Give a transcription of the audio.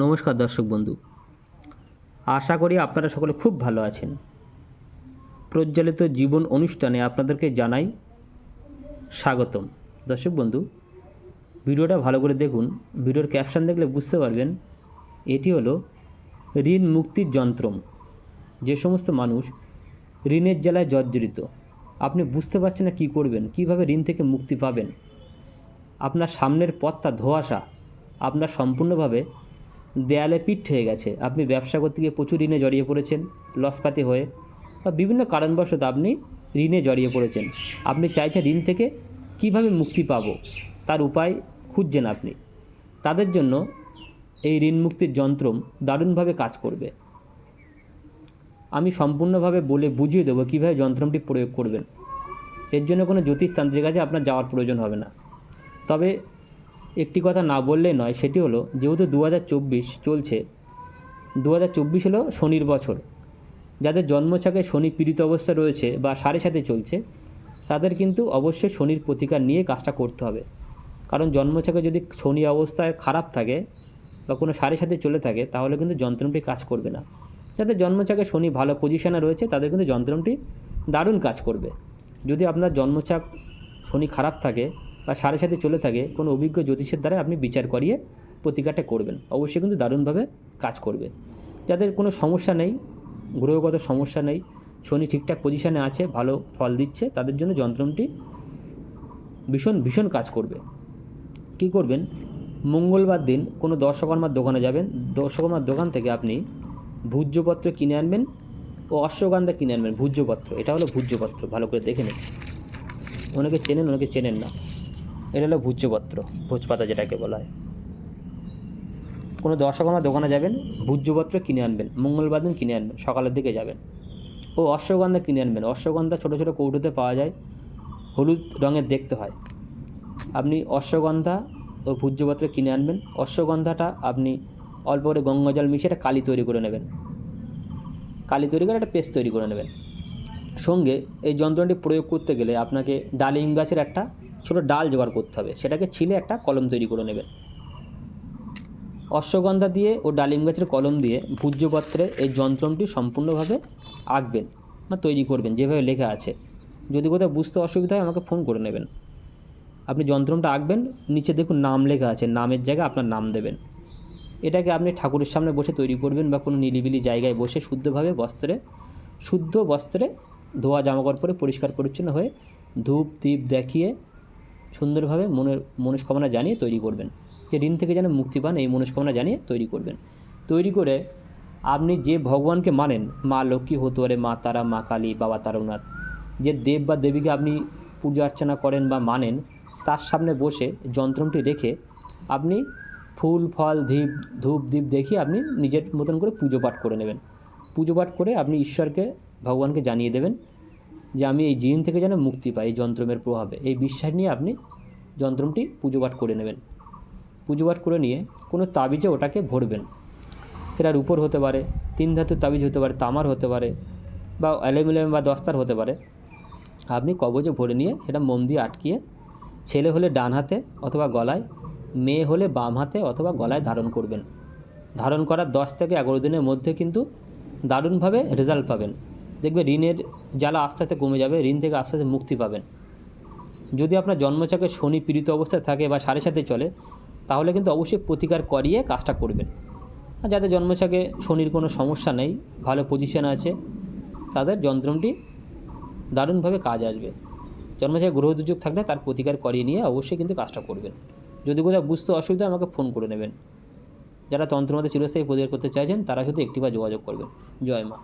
নমস্কার দর্শক বন্ধু। আশা করি আপনারা সকলে খুব ভালো আছেন। প্রজ্বলিত জীবন অনুষ্ঠানে আপনাদেরকে জানাই স্বাগতম। দর্শক বন্ধু, ভিডিওটা ভালো করে দেখুন। ভিডিওর ক্যাপশন দেখলে বুঝতে পারবেন, এটি হলো, ঋণ মুক্তির যন্ত্রম। যে সমস্ত মানুষ ঋণের জ্বালায় জর্জরিত, আপনি বুঝতে পারছেন না কী করবেন, কীভাবে ঋণ থেকে মুক্তি পাবেন। আপনার সামনের পথটা ধোয়াশা, আপনার সম্পূর্ণভাবে দেয়ালে পিঠ হয়ে গেছে। আপনি ব্যবসা করতে গিয়ে প্রচুর ঋণে জড়িয়ে পড়েছেন, লসপাতি হয়ে বা বিভিন্ন কারণবশত আপনি ঋণে জড়িয়ে পড়েছেন। আপনি চাইছেন ঋণ থেকে কীভাবে মুক্তি পাবো? তার উপায় খুঁজছেন আপনি। তাদের জন্য এই ঋণ মুক্তির যন্ত্রম দারুণভাবে কাজ করবে। আমি সম্পূর্ণভাবে বলে বুঝিয়ে দেবো কীভাবে যন্ত্রমটি প্রয়োগ করবেন। এর জন্য কোনো জ্যোতিষতান্ত্রিক কাছে আপনার যাওয়ার প্রয়োজন হবে না। তবে একটি কথা না বললেই নয়, সেটি হলো যেহেতু দু হাজার চব্বিশ চলছে দু হাজার চব্বিশ হলো শনির বছর। যাদের জন্মছকে শনি পীড়িত অবস্থা রয়েছে বা সাড়ে সাথে চলছে, তাদের কিন্তু অবশ্যই শনির প্রতিকার নিয়ে কাজটা করতে হবে। কারণ জন্মছকে যদি শনি অবস্থায় খারাপ থাকে বা কোনো সাড়ে সাথে চলে থাকে, তাহলে কিন্তু যন্ত্রণটি কাজ করবে না। যাদের জন্মছকে শনি ভালো পজিশনে রয়েছে, তাদের কিন্তু যন্ত্রণটি দারুণ কাজ করবে। যদি আপনার জন্মছক শনি খারাপ থাকে বা সাড়ে সাথে চলে থাকে, কোনো অভিজ্ঞ জ্যোতিষের দ্বারা আপনি বিচার করিয়ে প্রতিকারটা করবেন। অবশ্যই কিন্তু দারুণভাবে কাজ করবে। যাদের কোনো সমস্যা নেই, গ্রহগত সমস্যা নেই, শনি ঠিকঠাক পজিশানে আছে, ভালো ফল দিচ্ছে, তাদের জন্য যন্ত্রটি ভীষণ ভীষণ কাজ করবে। কী করবেন? মঙ্গলবার দিন কোনো দর্শকর্মার দোকানে যাবেন। দর্শকর্মার দোকান থেকে আপনি ভূজ্যপত্র কিনে আনবেন ও অশ্বগন্ধা কিনে আনবেন। ভূজ্যপত্র, এটা হলো ভূজ্যপত্র, ভালো করে দেখে নিন। অনেকে চেনেন অনেকে চেনেন না। এটা হলো ভূজ্যপত্র, ভোজপাতা যেটাকে বলা হয়। কোনো দর্শকর্মার দোকানে যাবেন, ভূজ্যপত্র কিনে আনবেন, মঙ্গলবার দিন কিনে আনবেন, সকালের দিকে যাবেন। ও অশ্বগন্ধা কিনে আনবেন, অশ্বগন্ধা ছোটো ছোটো কৌটোতে পাওয়া যায়, হলুদ রঙের দেখতে হয়। আপনি অশ্বগন্ধা ও ভূজ্যপত্র কিনে আনবেন, অশ্বগন্ধাটা আপনি অল্প করে গঙ্গা জল মিশিয়ে একটা কালি তৈরি করে নেবেন। কালি তৈরি করে একটা পেস্ট তৈরি করে নেবেন। সঙ্গে এই যন্ত্রটি প্রয়োগ করতে গেলে আপনাকে ডালিম গাছের একটা ছোটো ডাল জোগাড় করতে হবে। সেটাকে ছিলে একটা কলম তৈরি করে নেবেন অশ্বগন্ধা দিয়ে ও ডালিম গাছের কলম দিয়ে ভূজ্যপত্রে এই যন্ত্রটি সম্পূর্ণভাবে আঁকবেন বা তৈরি করবেন, যেভাবে লেখা আছে। যদি কোথাও বুঝতে অসুবিধা হয় আমাকে ফোন করে নেবেন। আপনি যন্ত্রটা আঁকবেন, নিচে দেখুন নাম লেখা আছে, নামের জায়গায় আপনার নাম দেবেন। এটাকে আপনি ঠাকুরের সামনে বসে তৈরি করবেন বা কোনো নিলিবিলি জায়গায় বসে শুদ্ধভাবে বস্ত্রে, শুদ্ধ বস্ত্রে ধোয়া জামাকাপড় পরে পরিষ্কার পরিচ্ছন্ন হয়ে ধূপ, দীপ দেখিয়ে সুন্দরভাবে মনের মনস্কামনা জানিয়ে তৈরি করবেন। যে ঋণ থেকে যেন মুক্তি পান, এই মনস্কামনা জানিয়ে তৈরি করবেন। তৈরি করে আপনি যে ভগবানকে মানেন, মা লক্ষ্মী হতে পারে, মা তারা, মা কালী, বাবা তারকনাথ, যে দেব বা দেবীকে আপনি পূজা অর্চনা করেন বা মানেন, তার সামনে বসে যন্ত্রমটি রেখে আপনি ফুল, ফল, ধীপ, ধূপ দ্বীপ দেখিয়ে আপনি নিজের মতন করে পুজো পাঠ করে নেবেন। পুজো পাঠ করে আপনি ঈশ্বরকে, ভগবানকে জানিয়ে দেবেন। যে আমি এই জিন থেকে যেন মুক্তি পাই এই যন্ত্রমের প্রভাবে। এই বিশ্বাস নিয়ে আপনি যন্ত্রমটি পুজো পাঠ করে নেবেন। পুজো পাঠ করে নিয়ে কোনো তাবিজে ওটাকে ভরবেন। সেটার উপর হতে পারে, তিন ধাতুর তাবিজ হতে পারে, তামার হতে পারে, বা অ্যালুমিনিয়াম বা দস্তার হতে পারে। আপনি কবজে ভরে নিয়ে সেটা মোম দিয়ে আটকিয়ে ছেলে হলে ডান হাতে অথবা গলায়, মেয়ে হলে বাম হাতে অথবা গলায় ধারণ করবেন। ধারণ করার দশ থেকে এগারো দিনের মধ্যে কিন্তু দারুণভাবে রেজাল্ট পাবেন। দেখবে ঋণের জ্বালা আস্তে আস্তে কমে যাবে, ঋণ থেকে আস্তে আস্তে মুক্তি পাবেন। যদি আপনার জন্মচকে শনি পীড়িত অবস্থায় থাকে বা সাড়ে সাথে চলে, তাহলে কিন্তু অবশ্যই প্রতিকার করিয়ে কাজটা করবেন। আর যাদের জন্মছকে শনির কোনো সমস্যা নেই, ভালো পজিশন আছে, তাদের যন্ত্রটি দারুণভাবে কাজ আসবে। জন্মছকে গ্রহ দুর্যোগ থাকলে তার প্রতিকার করিয়ে নিয়ে অবশ্যই কিন্তু কাজটা করবেন। যদি কোথাও বুঝতে অসুবিধা আমাকে ফোন করে নেবেন। যারা তন্ত্রমতে চিরস্থায়ী প্রতিকার করতে চাইছেন, তারা শুধু একটিবার যোগাযোগ করবেন। জয় মা।